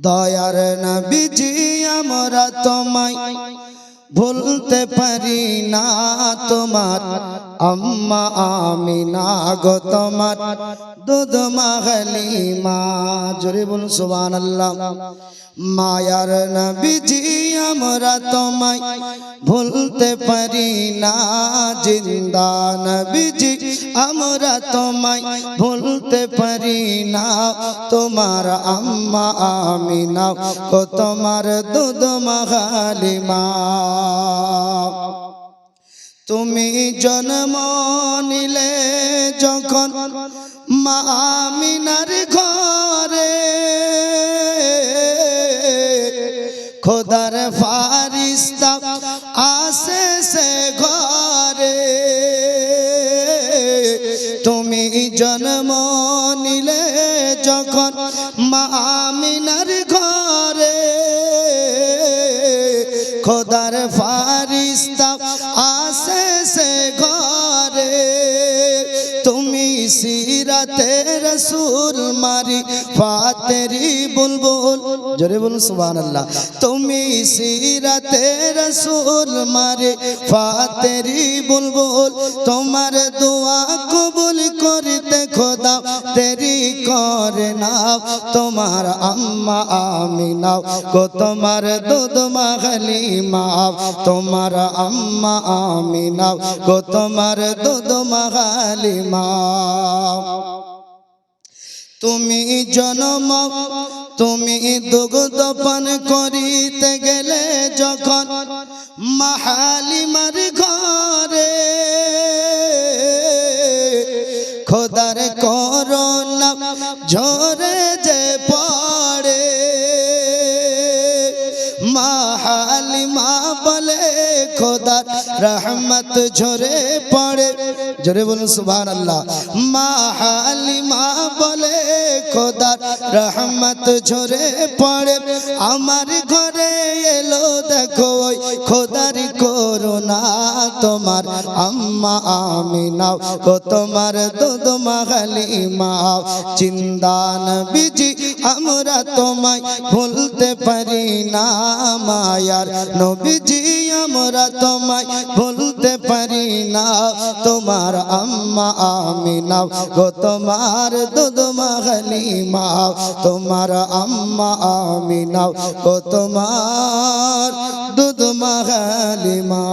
দয়ার নবীজি আমরা তোমায় ভুলতে পারি না তোমার আম্মা আমিনা গো তোমার দুধ মাগলি মা। জোরে বলুন সুবহান আল্লাহ মায়ার নবীজি, আমরা তোমায় ভুলতে পারি না। জিন্দা নবীজি, আমরা তোমায় ভুলতে পারি না। তোমার আম্মা আমিনা কো তোমার দুধ মা। তুমি জন্ম নিলে যখন মা আমিনার ঘরে খোদার ফারিস্তা আসে সে ঘরে, তুমি জন্ম নিলে যখন মা আমিনার ঘরে খোদার ফারিস্তা তুমি সিরাতে রসুল মারি ফাতেরি বুলবুল। জোরে বলুন, সুবহানাল্লাহ। তুমি সিরাতে রসুল মারি ফাতেরি বুলবুল। তোমার দোয়া কবুল করতে খোদা তেরি করে নাও। তোমার আম্মা আমিনাও গো, তোমার দুধ মাগলি মাও। তোমার আম্মা আমিনাও গো, তোমার দুধ মাগলি মাও। তুমি জনম, তুমি দুগ্ধ পান করিতে গেলে যখন মাহালিমার ঘরে খোদার করোনা ঝরে যে পড়ে খোদার রহমত ঝরে পড়ে। জোরে বলুন সুবহান আল্লাহ মাহালিমা বলে, খোদার রহমত ঝরে পড়ে। আমার ঘরে এলো, দেখো ওই খোদার করোনা তোমার। আম্মা আমিনাও গো তোমার দুধ মাগালি মাও চিন্দান বিজি আমরা তোমায় ভুলতে পারি না, মায়ার নবীজি। আমরা তোমায় বলতে পারি না। তোমার আম্মা আমিনাও গো, তোমার দুধ মাগালি মাও তোমার আম্মা আমিনাও গো, তোমার দুধ মাগালি মা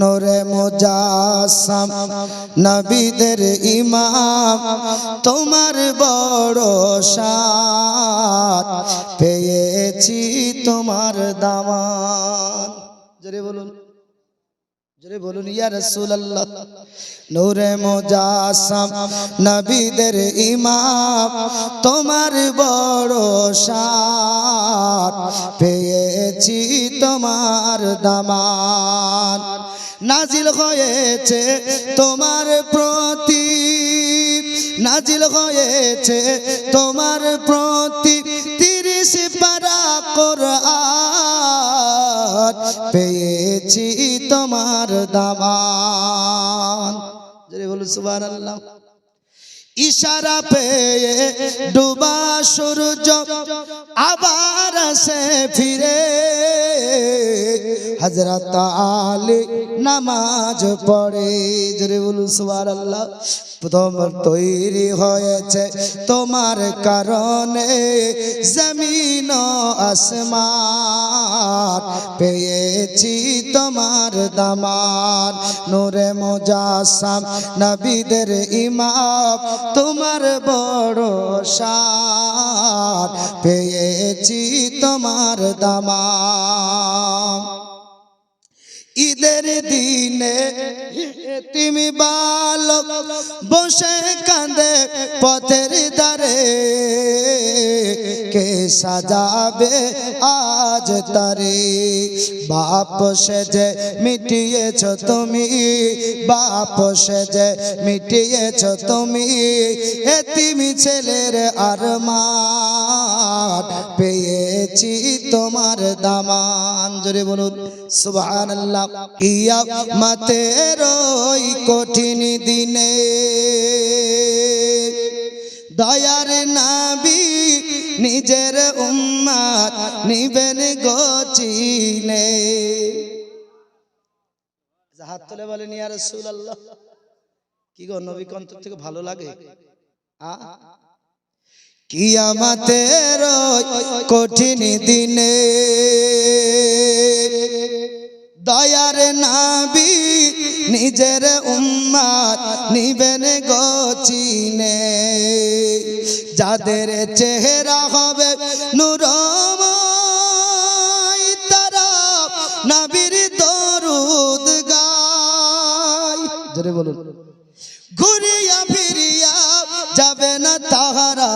নোরে মুজাসম নবীদের ইমাম, তোমার বড় সাত পেয়েছি তোমার দামান জোরে বলুন। জোরে বলুন, ইয়া রাসূলুল্লাহ, নূরে নবীদের ইমাম, তোমার বড় সাত পেয়েছি তোমার দামান, নাজিল হয়েছে তোমার প্রতি নাজিল হয়েছে তোমার প্রতি তিরিশ পারা কোরআন। পেয়েছি তোমার দামান জোরে বলুন সুবহানাল্লাহ। ইশারা পেয়ে ডুবা সূর্য আবার আসে ফিরে। হজরত আলী নামাজ পড়ে। জোরে বলুন, সুবহানাল্লাহ। তোমার তৈরি হয়েছে তোমার কারণে জমিন আসমান। পেয়েছি তোমার দামান। নূরে মুজাসসাম, নবীদের ইমাম। তোমার বড় সার পেয়েছি তোমার দামান ঈদের দিনে তুমি বালক বসে কাঁদে পথের ধারে কে সাজাবে আজ তারে? বাপ সেজে মিটিয়েছ তুমি, বাপ সেজে মিটিয়েছ তুমি। এতিমি ছেলের আর পেয়েছি তোমার দামান। জোরে বলুন, সুবহানাল্লাহ। ইয়া মাতের ওই কঠিন দিনে। দয়ার নাবি নিজের উম্মাত নিবেন গচিনে হাত তুলে বলেন, ইয়া রাসূলুল্লাহ। কি গো, নবী কন্তর থেকে ভালো লাগে? আ? কিয়ামতের কঠিন দিনে। দয়ার নাবি, নিজের উম্মাত নিবেন গচিনে যাদের চেহারা হবে নুরময়, তারা নাবির দরুদ গায়। বলুন। ঘুরিয়া ফিরিয়া যাবে না তাহারা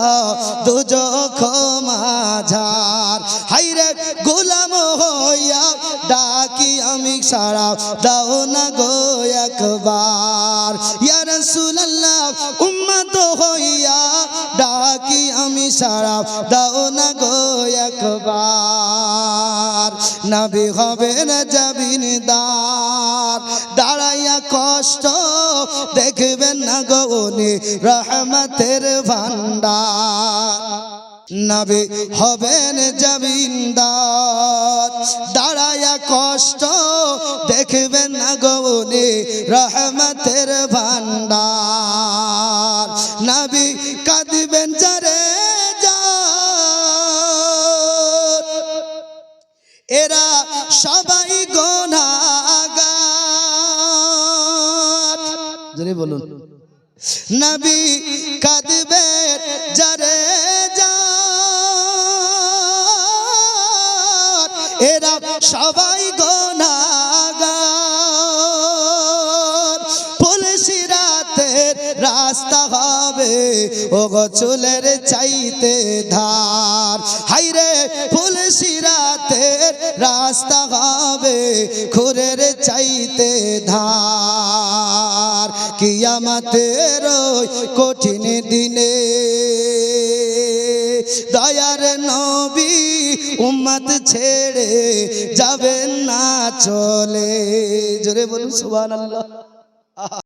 দুজখ মাঝার। হাইরে গোলাম হইয়া ডাকি আমি সারা দাও না গো একবার। ইয়া রাসূলুল্লাহ, উম্মত হইয়া ডাকি আমি সারা দাও না গো একবার। নবী হবেন দার, দাঁড়াইয়া কষ্ট দেখবেন না গো উনি রহমতের ভান্ডার নবী হবেন জমিনদার। দাঁড়ায়া কষ্ট দেখবেন না গো উনি রহমতের ভান্ডার নবী কাঁদবেন যারে। এরা সবাই গোনাগার বলুন। নবী কাঁদবে সবাই গোনাগার পুলিশি রাতের রাস্তা হবে ও চুলের চাইতে ধার। হাইরে পুলিশি রাতের রাস্তা হবে, খুরের চাইতে ধার। কিয়ামতের কঠিন দিনে, দয়ার নবী উম্মত ছেড়ে যাবেন না চলে। জোরে বলুন সুবহানাল্লাহ।